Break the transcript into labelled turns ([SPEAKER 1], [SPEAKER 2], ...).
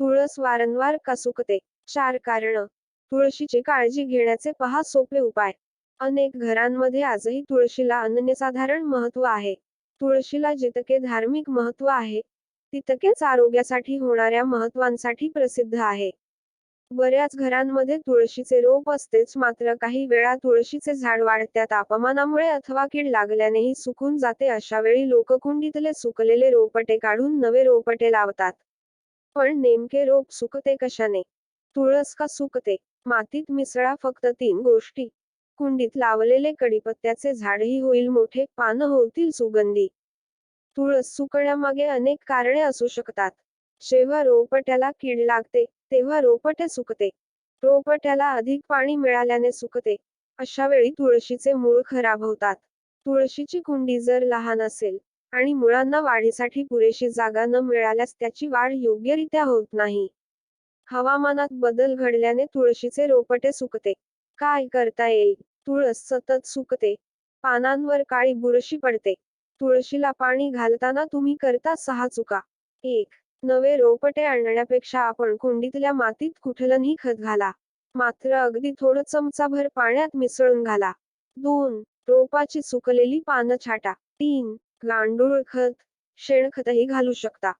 [SPEAKER 1] तुळस वारंवार का सुकते चार कारण. तुळशीची काळजी घेण्याचे पहा सोपे उपाय. अनेक घरांमध्ये आजही तुळशीला अनन्यसाधारण महत्त्व आहे. तुळशीला जितके धार्मिक महत्त्व आहे तितकेच आरोग्यासाठी होणाऱ्या महत्वांसाठी प्रसिद्ध आहे. बऱ्याच घरांमध्ये तुळशीचे रोप असतेच मात्र काही वेळा तुळशीचे झाड वाढत्या तापमानामुळे अथवा कीड लागल्यानेही सुकून जाते अशा वेळी लोककुंडीतले सुकलेले रोपटे काढून नवे रोपटे लावतात. पण नेमके रोप सुकते कशाने? तुळस का सुकते? मातीत मिसळा फक्त तीन गोष्टी. कुंडीत लावलेले कडीपत्त्याचे झाडही होईल मोठे पानं होतील सुगंधी. तुळस सुकण्यामागे अनेक कारणे असू शकतात. जेव्हा रोपट्याला कीड लागते तेव्हा रोपटे सुकते. रोपट्याला अधिक पाणी मिळाल्याने सुकते. अशा वेळी तुळशीचे मूळ खराब होतात. तुळशीची कुंडी जर लहान असेल आणि मुळांना वाढीसाठी पुरेशी जागा न मिळाल्यास त्याची वाढ योग्यरित्या होत नाही. हवामानात बदल घडल्याने तुळशीचे रोपटे सुकते. काय करता येईल? तुळस सतत सुकते. पानांवर काळी बुरशी पडते. तुळशीला पाणी घालताना तुम्ही करता सहा चुका. एक नवे रोपटे आणण्यापेक्षा आपण कुंडीतल्या मातीत कुठलंही खत घाला. मात्र अगदी थोडं चमचाभर पाण्यात मिसळून घाला. दोन रोपाची सुकलेली पानं छाटा. तीन गांडूळ खत शेणखतही घालू शकता.